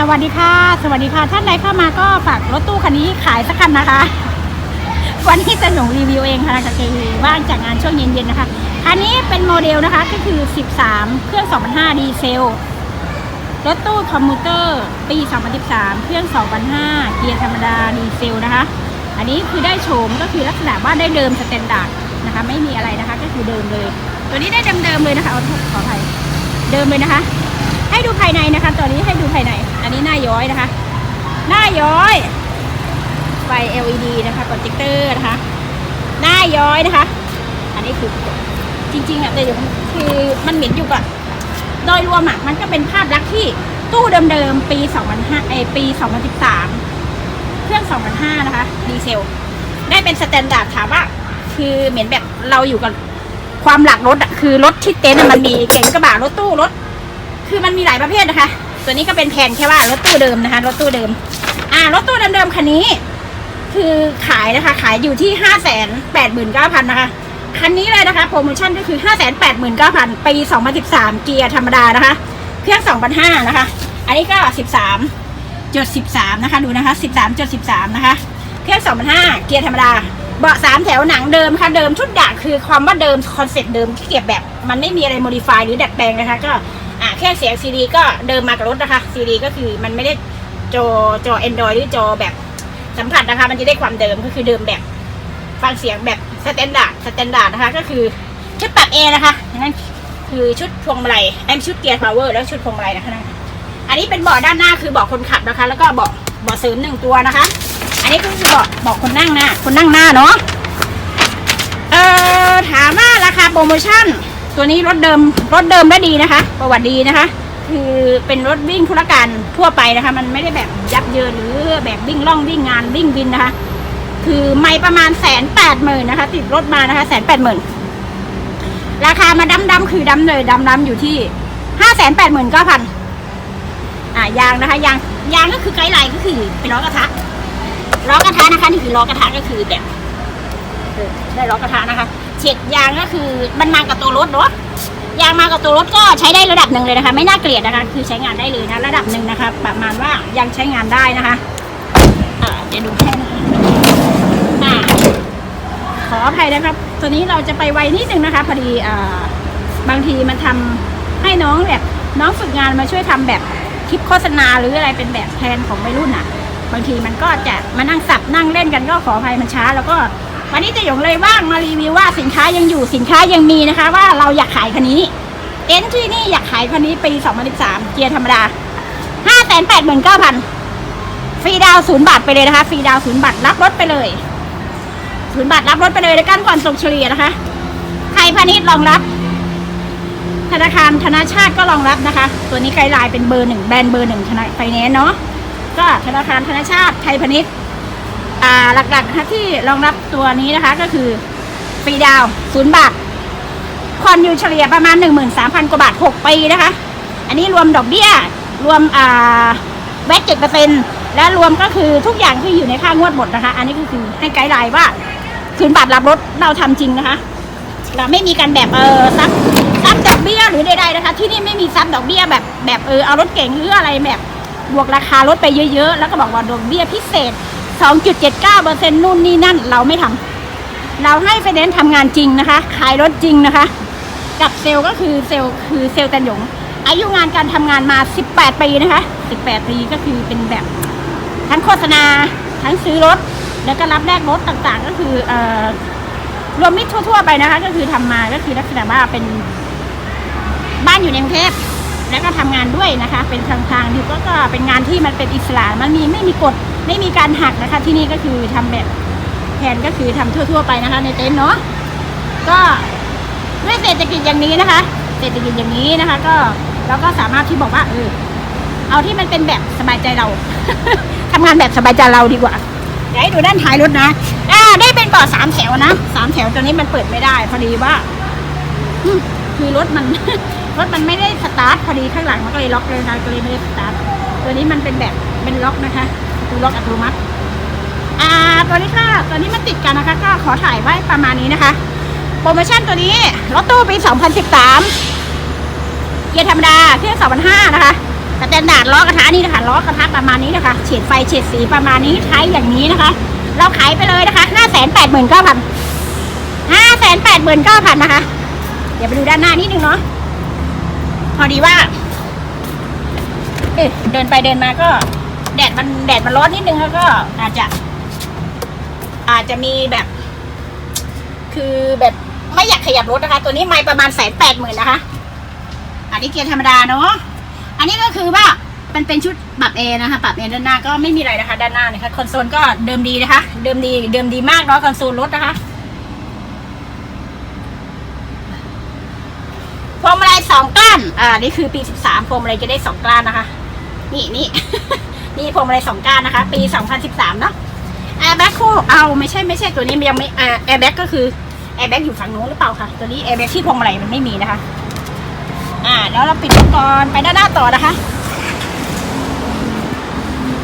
สวัสดีค่ะ สวัสดีค่ะ ท่านใดเข้ามาก็ฝากรถตู้คันนี้ขายสักคันนะคะ วันนี้จะหนูรีวิวเองค่ะก็คือว่างจากงานช่วงเย็นๆนะคะ คันนี้เป็นโมเดลนะคะก็คือ 13 เครื่อง 2005 ดีเซล รถตู้คอมมูเตอร์ปี 2013 เครื่อง 2005 เกียร์ธรรมดาดีเซลนะคะ อันนี้คือได้โฉมก็คือลักษณะว่าได้เดิมสแตนดาร์ดนะคะ ไม่มีอะไรนะคะ ก็คือเดิมเลย ตัวนี้ได้เดิมๆเลยนะคะเอาขออภัยเดิมเลยนะคะ ให้ดูภายในนะคะตัวนี้ให้ดูภายใน อันนี้หน้าย้อยนะคะ หน้าย้อย ไฟ LED นะคะโปรเจคเตอร์นะคะ หน้าย้อยนะคะ อันนี้คือจริงๆอะแต่คือมันเหม็นอยู่ก่อนโดยรวมอะมันก็เป็นภาพลักษณ์ที่ตู้เดิมๆ ปี 2005เอปี 2013 เครื่อง 2005 นะคะ ดีเซล ได้เป็นสแตนดาร์ดถามว่า คือเหมือนแบบเราอยู่กับความหลักรถอะคือรถที่เต็นท์อะมันมีเก๋งกระบะรถตู้รถ คือมันมีหลายประเภทนะคะ ตัวนี้ก็เป็นแผนแค่ว่ารถตู้เดิมนะคะรถตู้เดิม อ่ารถตู้เดิมๆคันนี้ คือขายนะคะ ขายอยู่ที่ห้าแสนแปดหมื่นเก้าพันนะคะคันนี้เลยนะคะโปรโมชั่นก็คือห้าแสนแปดหมื่นเก้าพันปีสองพันสิบสามเกียร์ธรรมดานะคะ เครื่องสองพันห้านะคะ อันนี้ก็สิบสามจุดสิบสามนะคะ ดูนะคะสิบสามจุดสิบสามนะคะ เครื่องสองพันห้าเกียร์ธรรมดา เบาะสามแถวหนังเดิมค่ะ เดิมชุดดะคือความว่าเดิม คอนเซ็ปต์เดิมที่เก็บแบบ มันไม่มีอะไรโมดิฟายหรือดัดแปลงนะคะ ก็ อ่าแค่เสียงซีดีก็เดิมมากับรถนะคะซีดีก็คือมันไม่ได้จอจอแอนดรอยหรือจอแบบสัมผัสนะคะ มันจะได้ความเดิมก็คือเดิมแบบฟังเสียงแบบสแตนดาร์ดสแตนดาร์ดนะคะ ก็คือชุดปรับเอนะคะนั่นคือชุดพวงมาลัยไอ้ชุดเกียร์พาวเวอร์แล้วชุดพวงมาลัยนะคะนั่นอันนี้เป็นเบาะด้านหน้าคือเบาะคนขับนะคะ แล้วก็เบาะเบาะเสริมหนึ่งตัวนะคะ อันนี้ก็คือเบาะเบาะคนนั่งหน้าคนนั่งหน้าเนาะเอ่อถามว่าราคาโปรโมชั่น ตัวนี้รถเดิมรถเดิมได้ดีนะคะ ประวัติดีนะคะ คือเป็นรถวิ่งธุรการทั่วไปนะคะ มันไม่ได้แบบยับเยินหรือแบบวิ่งล่องวิ่งงานวิ่งวินนะคะ คือไม่ประมาณแสนแปดหมื่นนะคะ ติดรถมานะคะแสนแปดหมื่นราคามาดำดำคือดำเลยดำดำอยู่ที่ห้าแสนแปดหมื่นเก้าพันอ่ายางนะคะยางยางก็คือไกด์ไลน์ก็คือเป็นล้อกระทะล้อกระทะนะคะ นี่คือล้อกระทะก็คือแบบได้ล้อกระทะนะคะ เช็ดยางก็คือมันมากับตัวรถเนาะยางมากับตัวรถก็ใช้ได้ระดับหนึ่งเลยนะคะ ไม่น่าเกลียดนะคะ คือใช้งานได้เลยนะระดับหนึ่งนะคะ ประมาณว่ายังใช้งานได้นะคะเดี๋ยวดูแค่นะคะอ่าขออภัยนะครับ ตัวนี้เราจะไปไวนิดนึงนะคะพอดีอบางทีมันทำให้น้องแบบน้องฝึกงานมาช่วยทำแบบคลิปโฆษณาหรืออะไรเป็นแบบแทนของวัยรุ่นอะ บางทีมันก็จะมานั่งสับนั่งเล่นกันก็ขออภัยมันช้า แล้วก็ วันนี้จะหยงเลยว่างมารีวิวว่าสินค้ายังอยู่สินค้ายังมีนะคะ ว่าเราอยากขายคันนี้เอ็นที่นี่อยากขายคันนี้ปี 2013 เกียร์ธรรมดา 589,000 ฟรีดาวศูนย์บาทไปเลยนะคะ ฟรีดาวศูนย์บาทรับรถไปเลยศูนย์บาทรับรถไปเลยในการก่อนส่งเฉลี่ยนะคะไทยพาณิชย์รองรับ ธนาคารธนาชาติก็รองรับนะคะ ตัวนี้ไกด์ไลน์เป็นเบอร์หนึ่งแบรนด์เบอร์หนึ่งธนาไฟแนนซ์เนาะก็ธนาคารธนาชาติไทยพาณิชย์ อ่าหลักๆนะที่รองรับตัวนี้นะคะก็คือฟรีดาวศูนย์บาทคอนอยู่เฉลี่ยประมาณ 13,000 กว่าบาท 6 ปีนะคะ อันนี้รวมดอกเบี้ย รวมอ่าแวดเจ็ดเปอร์เซ็นและรวมก็คือทุกอย่างที่อยู่ในค่างวดหมดนะคะ อันนี้ก็คือให้ไกด์ไลน์ว่าศูนย์บาทรับรถเราทำจริงนะคะ เราไม่มีการแบบเออซับซับดอกเบี้ยหรือใดๆนะคะ ที่นี่ไม่มีซับดอกเบี้ยแบบแบบเออเอารถเก่งหรืออะไรแบบบวกราคารถไปเยอะๆ แล้วก็บอกว่าดอกเบี้ยพิเศษ 2.79%นู่นนี่นั่นเราไม่ทำเราให้ไฟแนนซ์ทำงานจริงนะคะ ขายรถจริงนะคะ กับเซลล์ก็คือเซลล์คือเซลล์ตันหยง อายุงานการทำงานมา 18 ปีนะคะ 18 ปีก็คือเป็นแบบทั้งโฆษณาทั้งซื้อรถ แล้วก็รับแลกรถต่างๆ ก็คือเอ่อรวมมิตรทั่วๆไปนะคะ ก็คือทำมาก็คือลักษณะว่าเป็นบ้านอยู่ในกรุงเทพแล้วก็ทำงานด้วยนะคะ เป็นทางทางๆที่ก็ก็เป็นงานที่มันเป็นอิสระมันมีไม่มีกฎ ไม่มีการหักนะคะ ที่นี่ก็คือทำแบบแผนก็คือทำทั่ว ๆ ไปนะคะ ในเต็นท์เนาะก็ด้วยเศรษฐกิจอย่างนี้นะคะ เศรษฐกิจอย่างนี้นะคะ ก็เราก็สามารถที่บอกว่าเออเอาที่มันเป็นแบบสบายใจเราทำงานแบบสบายใจเราดีกว่าเดี๋ยวให้ดูด้านท้ายรถนะอ่าได้เป็นเบาะสามแถวนะสามแถวตัวนี้มันเปิดไม่ได้ พอดีว่าคือรถมันรถมันไม่ได้สตาร์ทพอดีข้างหลังมันก็เลยล็อกเลยนะก็เลยไม่ได้สตาร์ทตัวนี้มันเป็นแบบเป็นล็อกนะคะ คือล็อกอัตโนมัติ อ่า ตัวนี้ค่ะตัวนี้มันติดกันนะคะ ก็ขอถ่ายไว้ประมาณนี้นะคะ โปรโมชั่นตัวนี้รถตู้ปี 2013 เกียร์ธรรมดาเครื่อง2,500นะคะสแตนดาร์ดล้อกระทะนี่นะคะล้อกระทะประมาณนี้นะคะเฉดไฟเฉดสีประมาณนี้ใช้อย่างนี้นะคะ เราขายไปเลยนะคะห้าแสนแปดหมื่นเก้าพันห้าแสนแปดหมื่นเก้าพันนะคะ เดี๋ยวไปดูด้านหน้านิดนึงเนาะพอดีว่า เอ๊ะเดินไปเดินมาก็ แดดมันแดดมันร้อนนิดนึงแล้วก็อาจจะ อาจจะมีแบบ คือแบบไม่อยากขยับรถนะคะ ตัวนี้ไม่ประมาณแสนแปดหมื่นนะคะ อันนี้เกียร์ธรรมดาเนาะอันนี้ก็คือว่ามันเป็นชุดปรับเอนะคะปรับเอด้านหน้าก็ไม่มีอะไรนะคะ ด้านหน้านะคะคอนโซลก็เดิมดีนะคะ เดิมดี เดิมดีมากเนาะคอนโซลรถนะคะพวงมาลัยสองก้าน อ่า นี่คือปีสิบสามพวงมาลัยจะได้สองก้านนะคะ นี่นี่นี่พวงมาลัยสองก้านนะคะ ปีสองพันสิบสามเนาะแอร์แบ็กคู่เอาไม่ใช่ไม่ใช่ตัวนี้ยังไม่แอร์แบ็กก็คือแอร์แบ็กอยู่ฝั่งโน้นหรือเปล่าคะตัวนี้แอร์แบ็กที่พวงมาลัยมันไม่มีนะคะ อ่าแล้วเราปิดก่อนไปด้านหน้าต่อนะคะ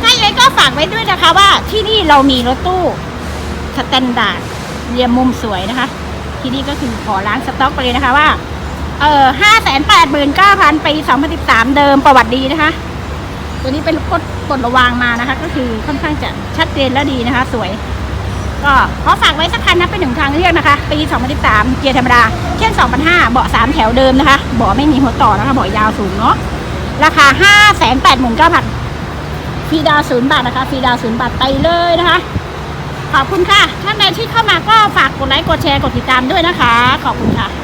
ถ้าอย่างก็ฝากไว้ด้วยนะคะว่าที่นี่เรามีรถตู้สแตนดาร์ดเรียมมุมสวยนะคะ ที่นี่ก็คือขอล้างสต็อกไปเลยนะคะว่า เออห้าแสนแปดหมื่นเก้าพันปีสองพันสิบสามเดิมประวัติดีนะคะ ตัวนี้เป็นกดกดระวางมานะคะ ก็คือค่อนข้างจะชัดเจนและดีนะคะ สวย ก็ขอฝากไว้สักคันนะเป็นหนึ่งทางเลือกนะคะ ปี 2013 เกียร์ธรรมดา เช่น 2005 เบาะ 3 แถวเดิมนะคะ เบาะไม่มีหัวต่อนะคะ เบาะยาวสูงเนาะ ราคา 589,000ฟรีดาวศูนย์บาทนะคะ ฟรีดาวศูนย์บาทไปเลยนะคะ ขอบคุณค่ะ ท่านใดที่เข้ามาก็ฝากกดไลค์ กดแชร์ กดติดตามด้วยนะคะ ขอบคุณค่ะ